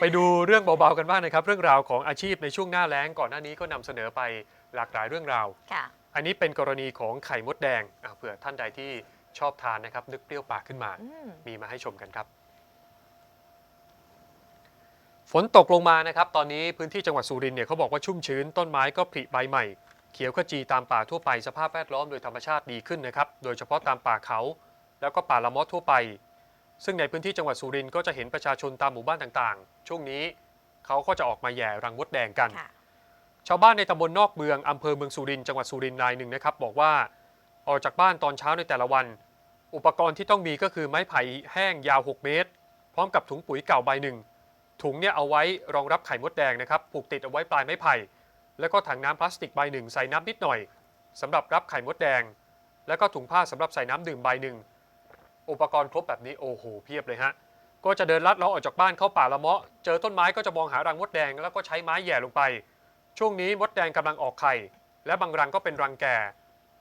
ไปดูเรื่องเบาๆกันบ้างนะครับ เรื่องราวของอาชีพในช่วงหน้าแล้งก่อนหน้านี้ก็นำเสนอไปหลากหลายเรื่องราว ค่ะ อันนี้เป็นกรณีของไข่มดแดงอะเผื่อท่านใดที่ชอบทานนะครับ นึกเปรี้ยวปากขึ้นมา อืม มีมาให้ชมกันครับ ฝนตกลงมานะครับ ตอนนี้พื้นที่จังหวัดสุรินทร์เนี่ยเขาบอกว่าชุ่มชื้นต้นไม้ก็ผลิใบใหม่ เขียวขจีตามป่าทั่วไปสภาพแวดล้อมโดยธรรมชาติดีขึ้นนะครับ โดยเฉพาะตามป่าเขา แล้วก็ป่าละมอทั่วไป ซึ่งในพื้นที่จังหวัดสุรินทร์ก็จะเห็นประชาชนตามหมู่บ้านต่างๆ ช่วงนี้เขาก็จะออกมาแย่รังมดแดงกันค่ะชาวบ้านในตำบลนอกเมืองอำเภอเมืองสุรินทร์จังหวัดสุรินทร์รายหนึ่งนะครับ บอกว่าออกจากบ้านตอนเช้าในแต่ละวัน อุปกรณ์ที่ต้องมีก็คือไม้ไผ่แห้งยาว 6 เมตร พร้อมกับถุงปุ๋ยเก่าใบหนึ่งถุงเนี่ยเอาไว้รองรับไข่มดแดงนะครับผูกติดเอาไว้ปลายไม้ไผ่ แล้วก็ถังน้ำพลาสติกใบหนึ่งใส่น้ำนิดหน่อยสำหรับรับไข่มดแดง แล้วก็ถุงผ้าสำหรับใส่น้ำดื่มใบหนึ่ง อุปกรณ์ครบแบบนี้โอ้โหเพียบเลยฮะก็จะเดินลัดเลาะออกจากบ้านเข้าป่าละเมาะ เจอต้นไม้ก็จะมองหารังมดแดงแล้วก็ใช้ไม้แหย่ลงไป ช่วงนี้มดแดงกำลังออกไข่ และบางรังก็เป็นรังแก่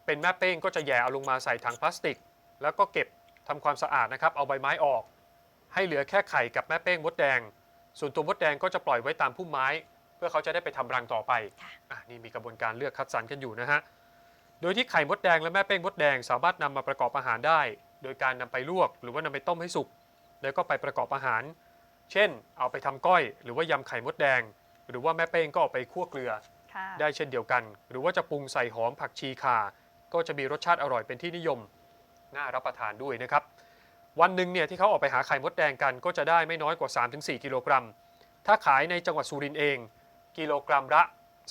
เป็นแม่เป้งก็จะแหย่เอาลงมาใส่ถังพลาสติก แล้วก็เก็บทำความสะอาดนะครับ เอาใบไม้ออก ให้เหลือแค่ไข่กับแม่เป้งมดแดง ส่วนตัวมดแดงก็จะปล่อยไว้ตามพุ่มไม้ เพื่อเขาจะได้ไปทำรังต่อไปค่ะอะนี่มีกระบวนการเลือกคัดสรรกันอยู่นะฮะ โดยที่ไข่มดแดงและแม่เป้งมดแดงสามารถนำมาประกอบอาหารได้ โดยการนำไปลวก หรือว่านำไปต้มให้สุก แล้วก็ไปประกอบอาหาร เช่น เอาไปทำก้อย หรือว่ายำไข่มดแดง หรือว่าแม่เป้งก็เอาไปคั่วเกลือค่ะได้เช่นเดียวกัน หรือว่าจะปรุงใส่หอมผักชีข่าก็จะมีรสชาติอร่อยเป็นที่นิยม น่ารับประทานด้วยนะครับ วันหนึ่งเนี่ยที่เขาออกไปหาไข่มดแดงกัน ก็จะได้ไม่น้อยกว่า 3-4 กิโลกรัม ถ้าขายในจังหวัดสุรินทร์เอง กิโลกรัมละ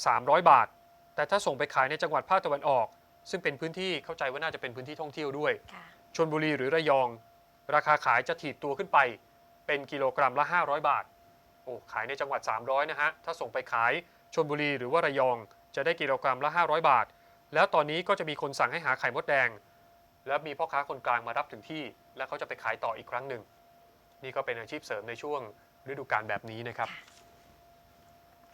300 บาท แต่ถ้าส่งไปขายในจังหวัดภาคตะวันออก ซึ่งเป็นพื้นที่เข้าใจว่าน่าจะเป็นพื้นที่ท่องเที่ยวด้วยค่ะ ชนบุรีหรือระยอง ราคาขายจะถีบตัวขึ้นไป เป็นกิโลกรัมละ 500 บาท โอ้ขายในจังหวัด 300 นะฮะ ถ้าส่งไปขายชนบุรีหรือว่าระยอง จะได้กิโลกรัมละ 500 บาท แล้วตอนนี้ก็จะมีคนสั่งให้หาไข่มดแดง แล้วมีพ่อค้าคนกลางมารับถึงที่ แล้วเขาจะไปขายต่ออีกครั้งหนึ่ง นี่ก็เป็นอาชีพเสริมในช่วงฤดูกาลแบบนี้นะครับ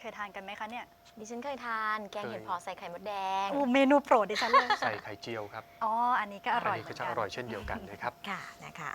เคยทานกันไหมคะเนี่ยดิฉันเคยทานแกงเห็ดเคยเพอใส่ไข่มดแดง อู้เมนูโปรดดิฉันเลย ใส่ไข่เจียวครับ อ๋อ อันนี้ก็อร่อยนนี้เหมืก็อนจะกัอนร่อยเช่นเดียวกันนะครับ ค่ะนะคะ